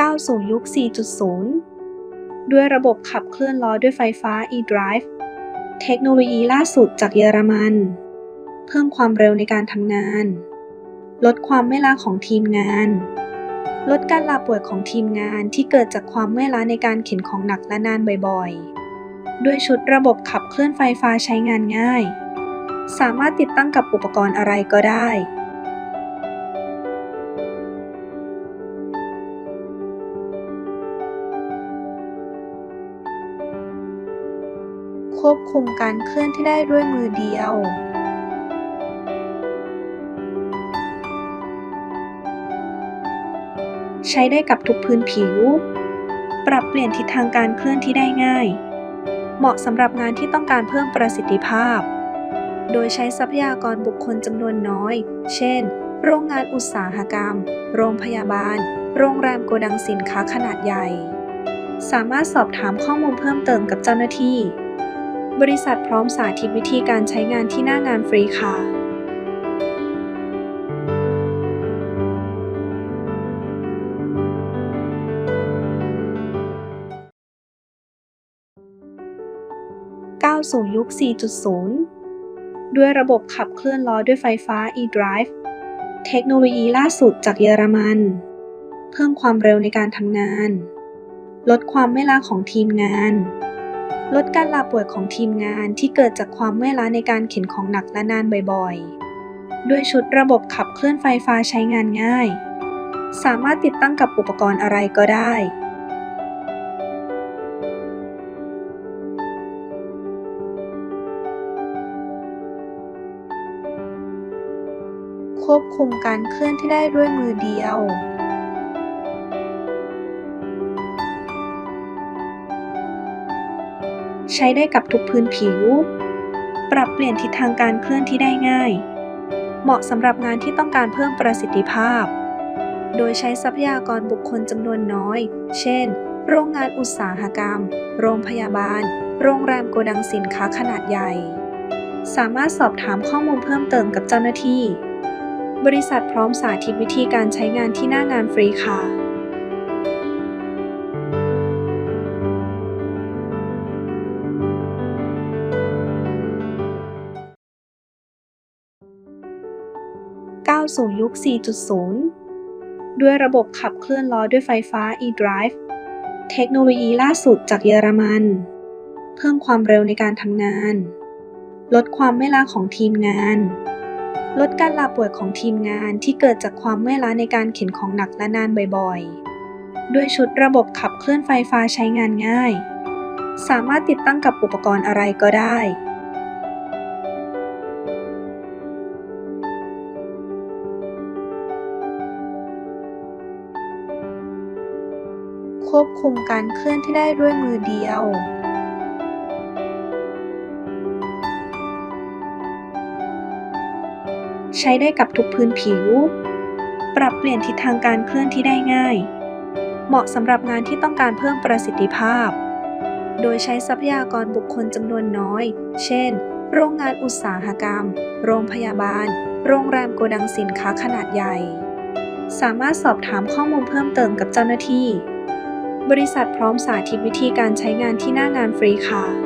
ก้าวสู่ยุค 4.0 ด้วยระบบขับเคลื่อนล้อด้วยไฟฟ้า e-drive เทคโนโลยีล่าสุดจากเยอรมัน เพิ่มความเร็วในการทำงาน ลดความไม่ล้าของทีมงาน ลดการลาป่วยของทีมงานที่เกิดจากความเมื่อยล้าในการเข็นของหนักและนานบ่อยๆ ด้วยชุดระบบขับเคลื่อนไฟฟ้าใช้งานง่าย สามารถติดตั้งกับอุปกรณ์อะไรก็ได้ ควบคุมการเคลื่อนที่ได้ด้วยมือเดียวใช้ได้กับทุกพื้นผิว ปรับเปลี่ยนทิศทางการเคลื่อนที่ได้ง่าย เหมาะสำหรับงานที่ต้องการเพิ่มประสิทธิภาพ โดยใช้ทรัพยากรบุคคลจำนวนน้อย เช่น โรงงานอุตสาหกรรม โรงพยาบาล โรงแรมโกดังสินค้าขนาดใหญ่ สามารถสอบถามข้อมูลเพิ่มเติมกับเจ้าหน้าที่ บริษัทพร้อมสาธิตวิธีการใช้งานที่หน้างานฟรีค่ะก้าวสู่ยุค 4.0 ด้วยระบบขับเคลื่อนล้อด้วยไฟฟ้า e-drive เทคโนโลยีล่าสุดจากเยอรมัน เพิ่มความเร็วในการทำงาน ลดความไม่ล้าของทีมงาน ลดการลาป่วยของทีมงานที่เกิดจากความเมื่อยล้าในการเข็นของหนักและนานบ่อยๆ ด้วยชุดระบบขับเคลื่อนไฟฟ้าใช้งานง่าย สามารถติดตั้งกับอุปกรณ์อะไรก็ได้ ควบคุมการเคลื่อนที่ได้ด้วยมือเดียว ใช้ได้กับทุกพื้นผิว ปรับเปลี่ยนทิศทางการเคลื่อนที่ได้ง่าย เหมาะสำหรับงานที่ต้องการเพิ่มประสิทธิภาพ โดยใช้ทรัพยากรบุคคลจำนวนน้อย เช่น โรงงานอุตสาหกรรม โรงพยาบาล โรงแรมโกดังสินค้าขนาดใหญ่ สามารถสอบถามข้อมูลเพิ่มเติมกับเจ้าหน้าที่ บริษัทพร้อมสาธิตวิธีการใช้งานที่หน้างานฟรีค่ะ สู่ยุค 4.0 ด้วยระบบขับเคลื่อนล้อด้วยไฟฟ้า e-drive เทคโนโลยีล่าสุดจากเยอรมัน เพิ่มความเร็วในการทำงาน ลดความไม่ล้าของทีมงาน ลดการลาป่วยของทีมงานที่เกิดจากความเมื่อยล้าในการเข็นของหนักและนานบ่อยๆ ด้วยชุดระบบขับเคลื่อนไฟฟ้าใช้งานง่าย สามารถติดตั้งกับอุปกรณ์อะไรก็ได้ ควบคุมการเคลื่อนที่ได้ด้วยมือเดียวใช้ได้กับทุกพื้นผิว ปรับเปลี่ยนทิศทางการเคลื่อนที่ได้ง่าย เหมาะสำหรับงานที่ต้องการเพิ่มประสิทธิภาพ โดยใช้ทรัพยากรบุคคลจำนวนน้อย เช่น โรงงานอุตสาหกรรม โรงพยาบาล โรงแรมโกดังสินค้าขนาดใหญ่ สามารถสอบถามข้อมูลเพิ่มเติมกับเจ้าหน้าที่ บริษัทพร้อมสาธิตวิธีการใช้งานที่หน้างานฟรีค่ะ